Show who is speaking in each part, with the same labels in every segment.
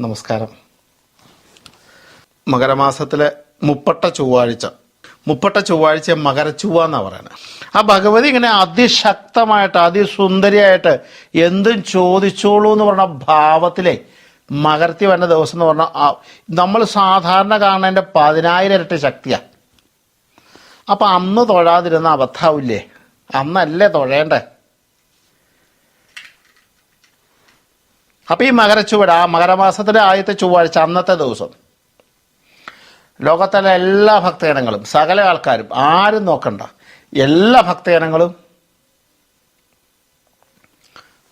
Speaker 1: നമസ്കാരം. മകരമാസത്തിലെ മുപ്പട്ട ചൊവ്വാഴ്ച. മുപ്പട്ട ചൊവ്വാഴ്ച മകരച്ചുവ എന്നാണ് പറയുന്നത്. ആ ഭഗവതി ഇങ്ങനെ അതിശക്തമായിട്ട് അതിസുന്ദരിയായിട്ട് എന്തും ചോദിച്ചോളൂ എന്ന് പറഞ്ഞ ഭാവത്തിലെ മകരത്തി വരുന്ന ദിവസം എന്ന് പറഞ്ഞാൽ നമ്മൾ സാധാരണ കാണുന്നതിന്റെ പതിനായിരം ഇരട്ടി ശക്തിയാണ് അപ്പം അന്ന് തൊഴാതിരുന്ന അബദ്ധാവില്ലേ അന്നല്ലേ തൊഴേണ്ടേ? അപ്പം ഈ മകരച്ചുവട് ആ മകരമാസത്തിലെ ആദ്യത്തെ ചൊവ്വാഴ്ച അന്നത്തെ ദിവസം. ലോകത്തിലെ എല്ലാ ഭക്തജനങ്ങളും സകല ആൾക്കാരും ആരും നോക്കണ്ട. എല്ലാ ഭക്തജനങ്ങളും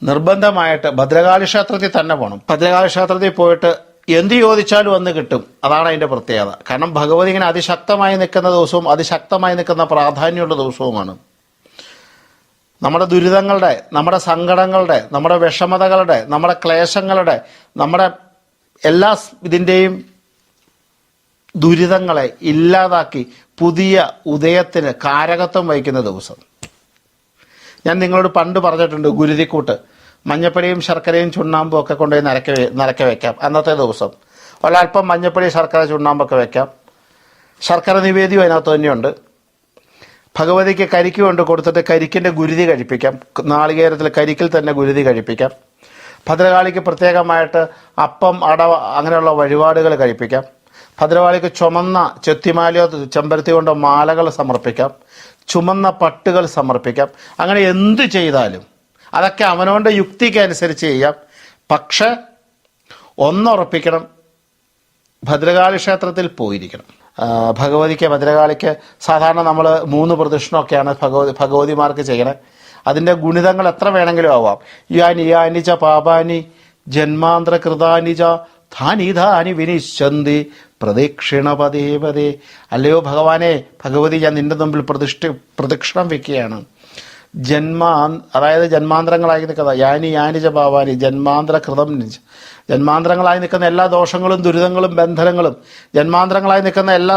Speaker 1: നിർബന്ധമായിട്ട് ഭദ്രകാളി ക്ഷേത്രത്തിൽ തന്നെ പോകണം ഭദ്രകാളി ക്ഷേത്രത്തിൽ പോയിട്ട് എന്ത് ചോദിച്ചാലും വന്ന് കിട്ടും. അതാണ് അതിന്റെ പ്രത്യേകത. കാരണം ഭഗവതി ഇങ്ങനെ അതിശക്തമായി നിൽക്കുന്ന ദിവസവും അതിശക്തമായി നിൽക്കുന്ന പ്രാധാന്യമുള്ള ദിവസവുമാണ്. നമ്മുടെ ദുരിതങ്ങളുടെ നമ്മുടെ സങ്കടങ്ങളുടെ നമ്മുടെ വിഷമതകളുടെ നമ്മുടെ ക്ലേശങ്ങളുടെ നമ്മുടെ എല്ലാ ഇതിന്റെയും ദുരിതങ്ങളെ ഇല്ലാതാക്കി പുതിയ ഉദയത്തിന് കാരകത്വം വഹിക്കുന്ന ദിവസം. ഞാൻ നിങ്ങളോട് പണ്ട് പറഞ്ഞിട്ടുണ്ട് ഗുരുതിക്കൂട്ട്. മഞ്ഞപ്പൊടിയും ശർക്കരയും ചുണ്ണാമ്പും ഒക്കെ കൊണ്ടുപോയി നരക്ക നരക്ക വയ്ക്കാം അന്നത്തെ ദിവസം. ഒരല്പം മഞ്ഞപ്പൊടി ശർക്കര ചുണ്ണാമ്പൊക്കെ വയ്ക്കാം ശർക്കര നിവേദ്യം അതിനകത്ത് തന്നെയുണ്ട്. ഭഗവതിക്ക് കരിക്ക് കൊണ്ട് കൊടുത്തിട്ട് കരിക്കിന്റെ ഗുരുതി കഴിപ്പിക്കാം. നാളികേരത്തിൽ കരിക്കിൽ തന്നെ ഗുരുതി കഴിപ്പിക്കാം. ഭദ്രകാളിക്ക് പ്രത്യേകമായിട്ട് അപ്പം അടവ അങ്ങനെയുള്ള വഴിപാടുകൾ കഴിപ്പിക്കാം. ഭദ്രകാളിക്ക് ചുമന്ന ചെത്തിമാലയോ ചെമ്പരത്തി കൊണ്ടോ മാലകൾ സമർപ്പിക്കാം. ചുമന്ന പട്ടുകൾ സമർപ്പിക്കാം. അങ്ങനെ എന്ത് ചെയ്താലും അതൊക്കെ അവനവന്റെ യുക്തിക്ക് അനുസരിച്ച് ചെയ്യാം. പക്ഷെ ഒന്നുറപ്പിക്കണം. ഭദ്രകാളി ക്ഷേത്രത്തിൽ പോയിരിക്കണം. ഭഗവതിക്ക് ഭദ്രകാളിക്ക് സാധാരണ നമ്മൾ മൂന്ന് പ്രദക്ഷിണമൊക്കെയാണ് ഭഗവതി ഭഗവതിമാർക്ക് ചെയ്യണേ. അതിന്റെ ഗുണിതങ്ങൾ എത്ര വേണമെങ്കിലും ആവാം. യാനി യാനി ച പാപാനി ജന്മാന്തര കൃതാനി ച ധാനി ധാനി വിനിശ്ചന്തി പ്രദക്ഷിണ പതേ പതേ അല്ലയോ ഭഗവാനെ ഭഗവതി ഞാൻ നിന്റെ മുമ്പിൽ പ്രതിഷ്ഠ പ്രദക്ഷിണം വെക്കുകയാണ്. ജന്മാ അതായത് ജന്മാന്തരങ്ങളായി നിൽക്കുന്ന യാനി യാനിജ ഭാവാനി ജന്മാന്തര കൃതം ജന്മാന്തരങ്ങളായി നിൽക്കുന്ന എല്ലാ ദോഷങ്ങളും ദുരിതങ്ങളും ബന്ധനങ്ങളും ജന്മാന്തരങ്ങളായി നിൽക്കുന്ന എല്ലാ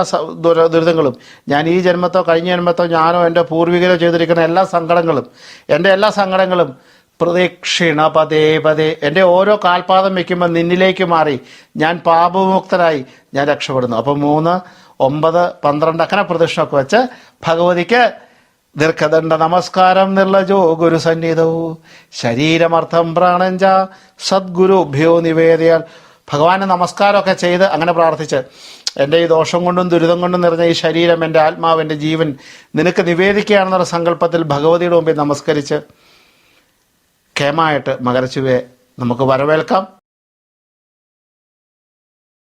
Speaker 1: ദുരിതങ്ങളും ഞാൻ ഈ ജന്മത്തോ കഴിഞ്ഞ ജന്മത്തോ ഞാനോ എന്റെ പൂർവികരോ ചെയ്തിരിക്കുന്ന എല്ലാ സങ്കടങ്ങളും എന്റെ എല്ലാ സങ്കടങ്ങളും പ്രദക്ഷിണ പതേ പതേ എന്റെ ഓരോ കാൽപാദം വയ്ക്കുമ്പോൾ നിന്നിലേക്ക് മാറി ഞാൻ പാപമുക്തനായി ഞാൻ രക്ഷപ്പെടുന്നു. അപ്പോൾ മൂന്ന് ഒമ്പത് പന്ത്രണ്ട് അങ്ങനെ പ്രദക്ഷിണമൊക്കെ വെച്ച് ഭഗവതിക്ക് ദീർഘദണ്ഡ നമസ്കാരം നിർലജോ ഗുരു സന്നിധവും ശരീരമർത്ഥം പ്രാണഞ്ച സദ്ഗുരുഭ്യോ നിവേദിയാൽ. ഭഗവാന് നമസ്കാരമൊക്കെ ചെയ്ത് അങ്ങനെ പ്രാർത്ഥിച്ച് എന്റെ ഈ ദോഷം കൊണ്ടും ദുരിതം കൊണ്ടും നിറഞ്ഞ ഈ ശരീരം എന്റെ ആത്മാവ് എന്റെ ജീവൻ നിനക്ക് നിവേദിക്കുകയാണെന്നുള്ള സങ്കല്പത്തിൽ ഭഗവതിയുടെ മുമ്പിൽ നമസ്കരിച്ച് കേമായിട്ട് മകരച്ചുവേ നമുക്ക് വരവേൽക്കാം.